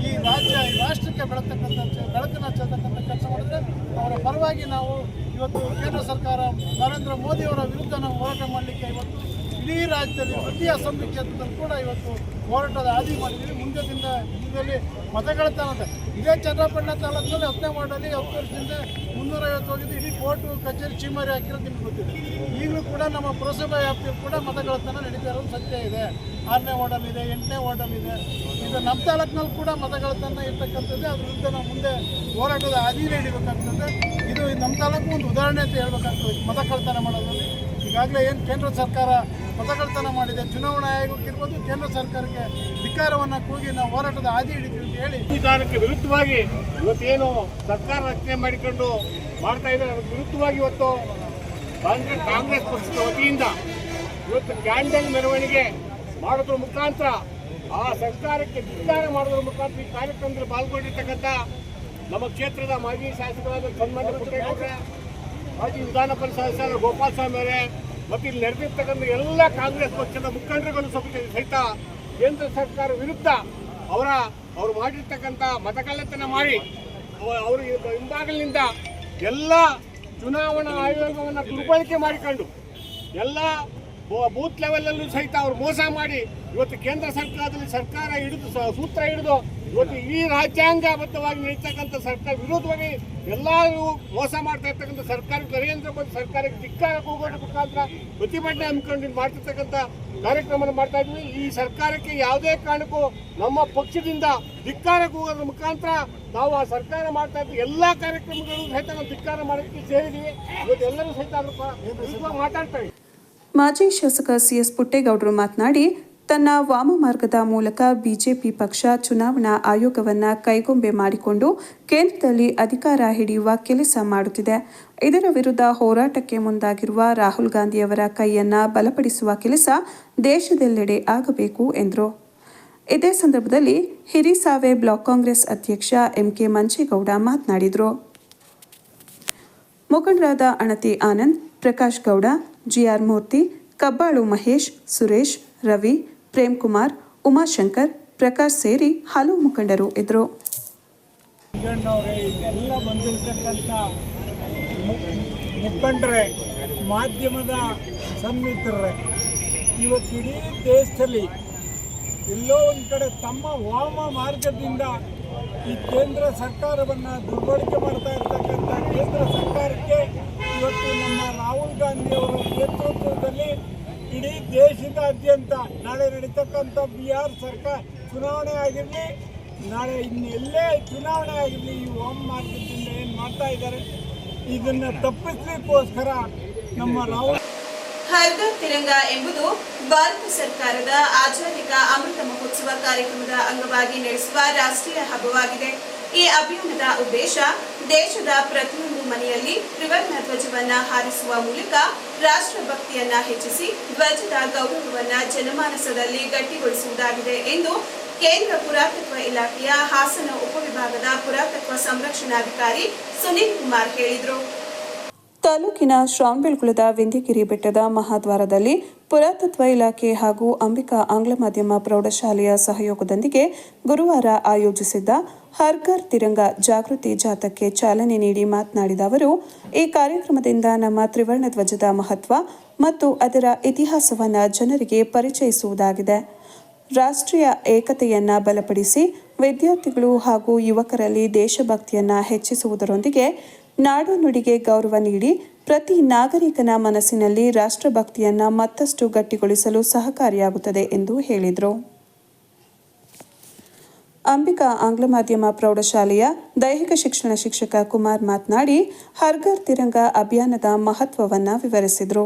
ಈ ರಾಜ್ಯ ಈ ರಾಷ್ಟ್ರಕ್ಕೆ ಬೆಳತಕ್ಕಂಥ ಬೆಳಕಿನ ಬೆಳಕನ್ನು ಚೆಲ್ಲತಕ್ಕಂಥ ಕೆಲಸ ಮಾಡಿದ್ರೆ ಅವರ ಪರವಾಗಿ ನಾವು ಇವತ್ತು ಕೇಂದ್ರ ಸರ್ಕಾರ ನರೇಂದ್ರ ಮೋದಿಯವರ ವಿರುದ್ಧ ನಾವು ಹೋರಾಟ ಮಾಡಲಿಕ್ಕೆ ಇವತ್ತು ಇಡೀ ರಾಜ್ಯದಲ್ಲಿ ಪ್ರತಿ ಅಸೆಂಬ್ಲಿ ಕ್ಷೇತ್ರದಲ್ಲಿ ಕೂಡ ಇವತ್ತು ಹೋರಾಟದ ಆದಿ ಮಾಡಿದ್ದೀವಿ. ಮುಂದೆ ದಿನ ದಿನದಲ್ಲಿ ಮತಗಳತನದ ಇದೇ ಚಂದ್ರಪಟ್ಟಣ ತಾಲೂಕಿನಲ್ಲಿ ಹತ್ತನೇ ವಾರ್ಡಲ್ಲಿ ಹತ್ತು ವರ್ಷದಿಂದ ಮುನ್ನೂರೈವತ್ತು ಹೋಗಿದ್ದು ಇಡೀ ಕೋರ್ಟು, ಕಚೇರಿ ಚೀಮಾರಿ ಹಾಕಿರೋದು ನಿಮ್ಗೆ ಗೊತ್ತಿದೆ. ಈಗಲೂ ಕೂಡ ನಮ್ಮ ಪುರಸಭಾ ವ್ಯಾಪ್ತಿಯಲ್ಲಿ ಕೂಡ ಮತಗಳತನ ನಡೀತಾ ಇರೋದು ಸತ್ಯ ಇದೆ. ಆರನೇ ವಾರ್ಡಲ್ಲಿದೆ, ಎಂಟನೇ ವಾರ್ಡಲ್ಲಿದೆ. ಇದು ನಮ್ಮ ತಾಲೂಕಿನಲ್ಲಿ ಕೂಡ ಮತಗಳತನ ಇರ್ತಕ್ಕಂಥದ್ದು. ಅದ್ರ ವಿರುದ್ಧ ನಾವು ಮುಂದೆ ಹೋರಾಟದ ಹಾದಿ ಹಿಡಿಬೇಕಾಗ್ತದೆ ಇದು ನಮ್ಮ ತಾಲೂಕು ಒಂದು ಉದಾಹರಣೆ ಅಂತ ಹೇಳ್ಬೇಕಾಗ್ತದೆ. ಮತಗಳತನ ಮಾಡೋದ್ರಲ್ಲಿ. ಈಗಾಗಲೇ ಏನು ಕೇಂದ್ರ ಸರ್ಕಾರ ಮತಗಳತನ ಮಾಡಿದೆ. ಚುನಾವಣಾ ಆಯೋಗಕ್ಕಿರ್ಬೋದು ಕೇಂದ್ರ ಸರ್ಕಾರಕ್ಕೆ ಅಧಿಕಾರವನ್ನು ಕೂಗಿ ನಾವು ಹೋರಾಟದ ಹಾದಿ ಹಿಡಿತೀವಿ. ಹೇಳಿ ಸಂವಿಧಾನಕ್ಕೆ ವಿರುದ್ಧವಾಗಿ ಇವತ್ತೇನು ಸರ್ಕಾರ ರಚನೆ ಮಾಡಿಕೊಂಡು ಮಾಡ್ತಾ ಇದ್ದಾರೆ. ಅದಕ್ಕೆ ವಿರುದ್ಧವಾಗಿ ಇವತ್ತು ಕಾಂಗ್ರೆಸ್ ಕಾಂಗ್ರೆಸ್ ಪಕ್ಷದ ವತಿಯಿಂದ ಇವತ್ತು ಕ್ಯಾಂಡಲ್ ಮೆರವಣಿಗೆ ಮಾಡೋದ್ರ ಮುಖಾಂತರ ಆ ಸರ್ಕಾರಕ್ಕೆ ಧಿಕ್ಕಾರ ಮಾಡೋದ್ರ ಮುಖಾಂತರ ಈ ಕಾರ್ಯಕ್ರಮದಲ್ಲಿ ಪಾಲ್ಗೊಂಡಿರ್ತಕ್ಕಂಥ ನಮ್ಮ ಕ್ಷೇತ್ರದ ಮಾಜಿ ಶಾಸಕರಾದ ಸನ್ಮಾನ್ಯ ಪುಟ್ಟೇಗೌಡ್ರೆ ಮಾಜಿ ವಿಧಾನ ಪರಿಷತ್ ಸದಸ್ಯರ ಗೋಪಾಲ್ ಸ್ವಾಮಿ ಅವರೇ, ಮತ್ತು ಇಲ್ಲಿ ನಡೆದಿರ್ತಕ್ಕಂಥ ಎಲ್ಲ ಕಾಂಗ್ರೆಸ್ ಪಕ್ಷದ ಮುಖಂಡರುಗಳು ಸಹಿತ ಸಹಿತ ಕೇಂದ್ರ ಸರ್ಕಾರ ವಿರುದ್ಧ ಅವರ ಅವರು ಮಾಡಿರ್ತಕ್ಕಂಥ ಮತಕಳ್ಳತನ ಮಾಡಿ ಅವ- ಅವರು ಹಿಂಭಾಗಲಿಂದ ಎಲ್ಲ ಚುನಾವಣಾ ಆಯೋಗವನ್ನು ದುರ್ಬಳಕೆ ಮಾಡಿಕೊಂಡು ಎಲ್ಲ ಬೂತ್ ಲೆವೆಲಲ್ಲೂ ಸಹಿತ ಅವರು ಮೋಸ ಮಾಡಿ ಇವತ್ತು ಕೇಂದ್ರ ಸರ್ಕಾರದಲ್ಲಿ ಸರ್ಕಾರ ಹಿಡಿದು ಸೂತ್ರ ಹಿಡಿದು ಇವತ್ತು ಈ ರಾಜ್ಯಾಂಗಬದ್ಧವಾಗಿ ನಡೀತಕ್ಕಂಥ ಸರ್ಕಾರ ವಿರೋಧವಾಗಿ ಎಲ್ಲರೂ ಮೋಸ ಮಾಡ್ತಾ ಇರ್ತಕ್ಕಂಥ ಸರ್ಕಾರ ನರೇಂದ್ರ ಮೋದಿ ಸರ್ಕಾರಕ್ಕೆ ಧಿಕ್ಕಾರ ಹೋಗೋದ್ರ ಮುಖಾಂತರ ಪ್ರತಿಭಟನೆ ಹಮ್ಮಿಕೊಂಡು ಮಾಡ್ತಿರ್ತಕ್ಕಂಥ ಕಾರ್ಯಕ್ರಮ ಮಾಡ್ತಾ ಇದ್ವಿ. ಈ ಸರ್ಕಾರಕ್ಕೆ ಯಾವುದೇ ಕಾರಣಕ್ಕೂ ನಮ್ಮ ಪಕ್ಷದಿಂದ ಧಿಕ್ಕಾರ ಕೂಗೋದ್ರ ಮುಖಾಂತರ ನಾವು ಆ ಸರ್ಕಾರ ಮಾಡ್ತಾ ಇದ್ದ ಎಲ್ಲ ಕಾರ್ಯಕ್ರಮಗಳು ಸಹಿತ ನಾವು ಧಿಕ್ಕಾರ ಮಾಡೋದಕ್ಕೆ ಸೇರಿದ್ವಿ. ಇವತ್ತು ಎಲ್ಲರೂ ಸಹಿತ ಮಾತಾಡ್ತಾ ಮಾಜಿ ಶಾಸಕ ಸಿಎಸ್ ಪುಟ್ಟೇಗೌಡರು ಮಾತನಾಡಿ ತನ್ನ ವಾಮಮಾರ್ಗದ ಮೂಲಕ ಬಿಜೆಪಿ ಪಕ್ಷ ಚುನಾವಣಾ ಆಯೋಗವನ್ನ ಕೈಗೊಂಬೆ ಮಾಡಿಕೊಂಡು ಕೇಂದ್ರದಲ್ಲಿ ಅಧಿಕಾರ ಹಿಡಿಯುವ ಕೆಲಸ ಮಾಡುತ್ತಿದೆ. ಇದರ ವಿರುದ್ಧ ಹೋರಾಟಕ್ಕೆ ಮುಂದಾಗಿರುವ ರಾಹುಲ್ ಗಾಂಧಿಯವರ ಕೈಯನ್ನ ಬಲಪಡಿಸುವ ಕೆಲಸ ದೇಶದೆಲ್ಲೆಡೆ ಆಗಬೇಕು ಎಂದರು. ಇದೇ ಸಂದರ್ಭದಲ್ಲಿ ಹಿರಿಸಾವೆ ಬ್ಲಾಕ್ ಕಾಂಗ್ರೆಸ್ ಅಧ್ಯಕ್ಷ ಎಂಕೆ ಮಂಚೇಗೌಡ ಮಾತನಾಡಿದರು. ಮುಖಂಡರಾದ ಅಣತಿ ಆನಂದ್, ಪ್ರಕಾಶ್ ಗೌಡ, ಜಿಆರ್ ಮೂರ್ತಿ, ಕಬ್ಬಾಳು ಮಹೇಶ್, ಸುರೇಶ್, ರವಿ ಪ್ರೇಮ್ ಕುಮಾರ್ ಉಮಾಶಂಕರ್, ಪ್ರಕಾಶ್ ಸೇರಿ ಹಲವು ಮುಖಂಡರು ಇದ್ದರು. ಮುಖಂಡರೇ ಮಾಧ್ಯಮದ ಸಂಯುಕ್ತರೇ ಇವತ್ತು ಇಡೀ ದೇಶದಲ್ಲಿ ಎಲ್ಲೋ ಒಂದು ಕಡೆ ತಮ್ಮ ವಾಮ ಮಾರ್ಗದಿಂದ ಈ ಕೇಂದ್ರ ಸರ್ಕಾರವನ್ನು ದುರ್ಬಳಕೆ ಮಾಡ್ತಾ ಇರ್ತಕ್ಕಂಥ ಕೇಂದ್ರ ಸರ್ಕಾರಕ್ಕೆ ಇವತ್ತು ನಮ್ಮ ರಾಹುಲ್ ಗಾಂಧಿಯವರ ನೇತೃತ್ವದಲ್ಲಿ ಇಡೀ ದೇಶದಾದ್ಯಂತ ನಾಳೆ ನಡೀತಕ್ಕಂಥ ಬಿಹಾರ್ ಸರ್ಕಾರ ಚುನಾವಣೆ ಆಗಿರಲಿ, ನಾಳೆ ಇನ್ನೆಲ್ಲೇ ಚುನಾವಣೆ ಆಗಿರಲಿ, ಈ ಹೋಮ್ ಮಾರ್ಕೆಟಿಂದ ಏನು ಮಾಡ್ತಾ ಇದ್ದಾರೆ, ಇದನ್ನು ತಪ್ಪಿಸ್ಲಿಕ್ಕೋಸ್ಕರ ನಮ್ಮ ನಾವು ಹರ್ದ ತಿರಂಗ ಎಂಬುದು ಭಾರತ ಸರ್ಕಾರದ ಆಜಾದಿಕ ಅಮೃತ ಮಹೋತ್ಸವ ಕಾರ್ಯಕ್ರಮದ ಅಂಗವಾಗಿ ನಡೆಸುವ ರಾಷ್ಟ್ರೀಯ ಹಬ್ಬವಾಗಿದೆ. ಈ ಅಭಿಯಾನದ ಉದ್ದೇಶ ದೇಶದ ಪ್ರತಿಯೊಂದು ಮನೆಯಲ್ಲಿ ತ್ರಿವರ್ಣ ಧ್ವಜವನ್ನ ಹಾರಿಸುವ ಮೂಲಕ ರಾಷ್ಟ್ರಭಕ್ತಿಯನ್ನ ಹೆಚ್ಚಿಸಿ ಧ್ವಜದ ಗೌರವವನ್ನ ಜನಮಾನಸದಲ್ಲಿ ಗಟ್ಟಿಗೊಳಿಸುವುದಾಗಿದೆ ಎಂದು ಕೇಂದ್ರ ಪುರಾತತ್ವ ಇಲಾಖೆಯ ಹಾಸನ ಉಪವಿಭಾಗದ ಪುರಾತತ್ವ ಸಂರಕ್ಷಣಾಧಿಕಾರಿ ಸುನೀಲ್ ಕುಮಾರ್ ಹೇಳಿದರು. ತಾಲೂಕಿನ ಶ್ರಾವಣಬೆಳಗುಳದ ವಿಂಧ್ಯಗಿರಿ ಬೆಟ್ಟದ ಮಹಾದ್ವಾರದಲ್ಲಿ ಪುರಾತತ್ವ ಇಲಾಖೆ ಹಾಗೂ ಅಂಬಿಕಾ ಆಂಗ್ಲ ಮಾಧ್ಯಮ ಪ್ರೌಢಶಾಲೆಯ ಸಹಯೋಗದೊಂದಿಗೆ ಗುರುವಾರ ಆಯೋಜಿಸಿದ್ದ ಹರ್ಘರ್ ತಿರಂಗ ಜಾಗೃತಿ ಜಾಥಾಕ್ಕೆ ಚಾಲನೆ ನೀಡಿ ಮಾತನಾಡಿದ ಅವರು, ಈ ಕಾರ್ಯಕ್ರಮದಿಂದ ನಮ್ಮ ತ್ರಿವರ್ಣ ಧ್ವಜದ ಮಹತ್ವ ಮತ್ತು ಅದರ ಇತಿಹಾಸವನ್ನು ಜನರಿಗೆ ಪರಿಚಯಿಸುವುದಾಗಿದೆ. ರಾಷ್ಟ್ರೀಯ ಏಕತೆಯನ್ನು ಬಲಪಡಿಸಿ ವಿದ್ಯಾರ್ಥಿಗಳು ಹಾಗೂ ಯುವಕರಲ್ಲಿ ದೇಶಭಕ್ತಿಯನ್ನ ಹೆಚ್ಚಿಸುವುದರೊಂದಿಗೆ ನಾಡು ನುಡಿಗೆ ಗೌರವ ನೀಡಿ ಪ್ರತಿ ನಾಗರಿಕನ ಮನಸ್ಸಿನಲ್ಲಿ ರಾಷ್ಟ್ರಭಕ್ತಿಯನ್ನ ಮತ್ತಷ್ಟು ಗಟ್ಟಿಗೊಳಿಸಲು ಸಹಕಾರಿಯಾಗುತ್ತದೆ ಎಂದು ಹೇಳಿದರು. ಅಂಬಿಕಾ ಆಂಗ್ಲ ಮಾಧ್ಯಮ ಪ್ರೌಢಶಾಲೆಯ ದೈಹಿಕ ಶಿಕ್ಷಣ ಶಿಕ್ಷಕ ಕುಮಾರ್ ಮಾತನಾಡಿ ಹರ್ಗರ್ ತಿರಂಗ ಅಭಿಯಾನದ ಮಹತ್ವವನ್ನು ವಿವರಿಸಿದರು.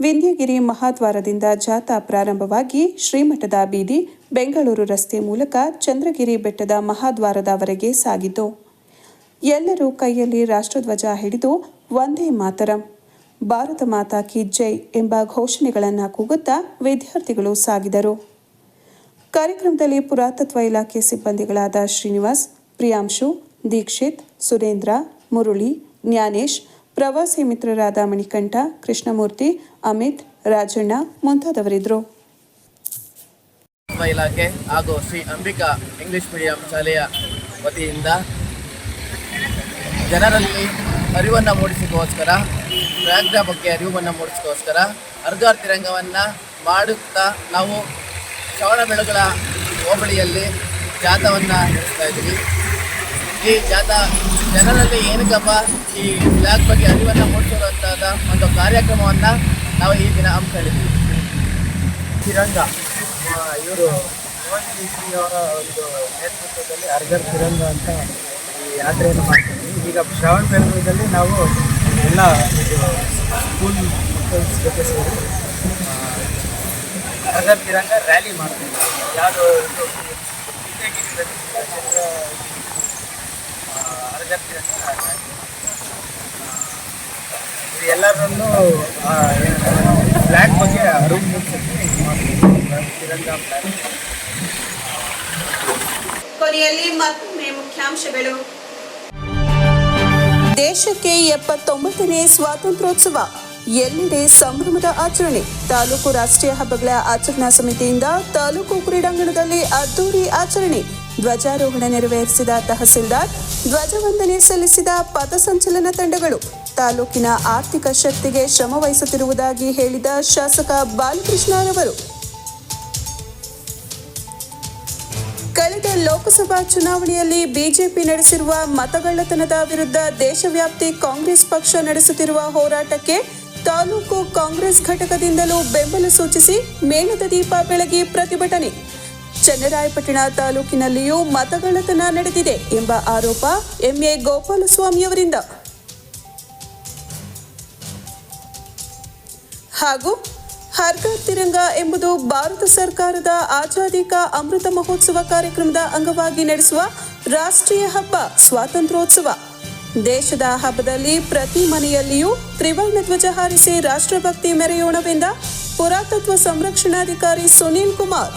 ವಿಂಧ್ಯಗಿರಿ ಮಹಾದ್ವಾರದಿಂದ ಜಾಥಾ ಪ್ರಾರಂಭವಾಗಿ ಶ್ರೀಮಠದ ಬೀದಿ ಬೆಂಗಳೂರು ರಸ್ತೆ ಮೂಲಕ ಚಂದ್ರಗಿರಿ ಬೆಟ್ಟದ ಮಹಾದ್ವಾರದವರೆಗೆ ಸಾಗಿತು ಎಲ್ಲರೂ ಕೈಯಲ್ಲಿ ರಾಷ್ಟ್ರಧ್ವಜ ಹಿಡಿದು ಒಂದೇ ಮಾತರಂ, ಭಾರತ ಮಾತಾ ಕಿ ಜೈ ಎಂಬ ಘೋಷಣೆಗಳನ್ನು ಕೂಗುತ್ತಾ ವಿದ್ಯಾರ್ಥಿಗಳು ಸಾಗಿದರು. ಕಾರ್ಯಕ್ರಮದಲ್ಲಿ ಪುರಾತತ್ವ ಇಲಾಖೆ ಸಿಬ್ಬಂದಿಗಳಾದ ಶ್ರೀನಿವಾಸ್, ಪ್ರಿಯಾಂಶು, ದೀಕ್ಷಿತ್, ಸುರೇಂದ್ರ, ಮುರುಳಿ, ಜ್ಞಾನೇಶ್, ಪ್ರವಾಸಿ ಮಿತ್ರರಾದ ಮಣಿಕಂಠ, ಕೃಷ್ಣಮೂರ್ತಿ, ಅಮಿತ್, ರಾಜಣ್ಣ ಮುಂತಾದವರಿದ್ದರು. ಇಲಾಖೆ ಹಾಗೂ ಶ್ರೀ ಅಂಬಿಕಾ ಇಂಗ್ಲಿಷ್ ಮೀಡಿಯಂ ಶಾಲೆಯ ವತಿಯಿಂದ ಜನರಲ್ಲಿ ಅರಿವನ್ನು ಮೂಡಿಸೋಕ್ಕೋಸ್ಕರ ಪ್ರಯಾಗ್ರ ಬಗ್ಗೆ ಅರಿವನ್ನು ಮೂಡಿಸೋಕ್ಕೋಸ್ಕರ ಅರ್ಗಾರ್ ತಿರಂಗವನ್ನು ಮಾಡುತ್ತಾ ನಾವು ಶ್ರವಣಬೆಳಗೊಳ ಹೋಬಳಿಯಲ್ಲಿ ಜಾಥವನ್ನು ನಡೆಸ್ತಾ ಇದ್ದೀವಿ. ಈ ಜಾಥಾ ಜನರಲ್ಲಿ ಏನಕ್ಕಪ್ಪ, ಈ ಬ್ಲಾಕ್ ಬಗ್ಗೆ ಅರಿವನ್ನು ಮೂಡಿಸಿರುವಂತಹ ಒಂದು ಕಾರ್ಯಕ್ರಮವನ್ನು ನಾವು ಈ ದಿನ ಹಮ್ಮಿಕೊಂಡಿದ್ದೀವಿ ತಿರಂಗ. ಇವರು ಅವರ ಒಂದು ನೇತೃತ್ವದಲ್ಲಿ ಅರ್ಗರ್ ಶ್ರೀರಂಗ ಅಂತ ಈ ಯಾತ್ರೆಯನ್ನು ಮಾಡ್ತೀವಿ ಈಗ ಶ್ರವಣ ಬೆಳಗಲ್ಲಿ ನಾವು ಎಲ್ಲ ಸ್ಕೂಲ್ ಮಕ್ಕಳ ಜೊತೆ ಸೇರಿ ಅರ್ಗರ್ ರ್ಯಾಲಿ ಮಾಡ್ತೀವಿ. ಯಾವುದು ಇದು ಫ್ಲ್ಯಾಗ್ ಬಗ್ಗೆ ಅರಿವು ಮಾಡ್ತೀವಿ ತಿರಂಗ ಕೊನೆಯಲ್ಲಿ ಮತ್ತೊಮ್ಮೆ ಮುಖ್ಯಾಂಶಗಳು. ದೇಶಕ್ಕೆ ಎಪ್ಪತ್ತೊಂಬತ್ತನೇ ಸ್ವಾತಂತ್ರ್ಯೋತ್ಸವ. ಎಲ್ಲೆಡೆ ಸಂಭ್ರಮದ ಆಚರಣೆ? ತಾಲೂಕು ರಾಷ್ಟ್ರೀಯ ಹಬ್ಬಗಳ ಆಚರಣಾ ಸಮಿತಿಯಿಂದ ತಾಲೂಕು ಕ್ರೀಡಾಂಗಣದಲ್ಲಿ ಅದ್ದೂರಿ ಆಚರಣೆ. ಧ್ವಜಾರೋಹಣ ನೆರವೇರಿಸಿದ ತಹಸೀಲ್ದಾರ್, ಧ್ವಜವಂದನೆ ಸಲ್ಲಿಸಿದ ಪಥಸಂಚಲನ ತಂಡಗಳು. ತಾಲೂಕಿನ ಆರ್ಥಿಕ ಶಕ್ತಿಗೆ ಶ್ರಮ ವಹಿಸುತ್ತಿರುವುದಾಗಿ ಹೇಳಿದ ಶಾಸಕ ಬಾಲಕೃಷ್ಣರವರು ಕಳೆದ ಲೋಕಸಭಾ ಚುನಾವಣೆಯಲ್ಲಿ ಬಿಜೆಪಿ ನಡೆಸಿರುವ ಮತಗಳ್ಳತನದ ವಿರುದ್ಧ ದೇಶವ್ಯಾಪ್ತಿ ಕಾಂಗ್ರೆಸ್ ಪಕ್ಷ ನಡೆಸುತ್ತಿರುವ ಹೋರಾಟಕ್ಕೆ ತಾಲೂಕು ಕಾಂಗ್ರೆಸ್ ಘಟಕದಿಂದಲೂ ಬೆಂಬಲ ಸೂಚಿಸಿ ಮೇಣದ ದೀಪ ಬೆಳಗಿ ಪ್ರತಿಭಟನೆ. ಚನ್ನರಾಯಪಟ್ಟಣ ತಾಲೂಕಿನಲ್ಲಿಯೂ ಮತಗಳತನ ನಡೆದಿದೆ ಎಂಬ ಆರೋಪ ಎಂಎ ಗೋಪಾಲಸ್ವಾಮಿಯವರಿಂದ ಹಾಗೂ ಹರ್ಘರ್ ತಿರಂಗ ಎಂಬುದು ಭಾರತ ಸರ್ಕಾರದ ಆಜಾದಿ ಕಾ ಅಮೃತ ಮಹೋತ್ಸವ ಕಾರ್ಯಕ್ರಮದ ಅಂಗವಾಗಿ ನಡೆಸುವ ರಾಷ್ಟ್ರೀಯ ಹಬ್ಬ ಸ್ವಾತಂತ್ರ್ಯೋತ್ಸವ. ದೇಶದ ಹಬ್ಬದಲ್ಲಿ ಪ್ರತಿ ಮನೆಯಲ್ಲಿಯೂ ತ್ರಿವರ್ಣ ಧ್ವಜ ಹಾರಿಸಿ ರಾಷ್ಟ್ರಭಕ್ತಿ ಮೆರೆಯೋಣವೆಂದ ಪುರಾತತ್ವ ಸಂರಕ್ಷಣಾಧಿಕಾರಿ ಸುನೀಲ್ ಕುಮಾರ್.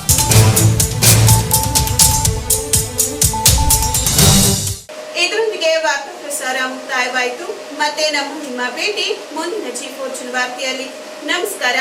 ಇದರೊಂದಿಗೆ ವಾರ್ತಾ ಪ್ರಸಾರ ಮುಕ್ತಾಯವಾಯಿತು. ಮತ್ತೆ ನಮ್ಮ ನಿಮ್ಮ ಭೇಟಿ ಮುಂದಿನ ಜಿ ಫೋರ್ ವಾರ್ತೆಯಲ್ಲಿ ನಮಸ್ಕಾರ.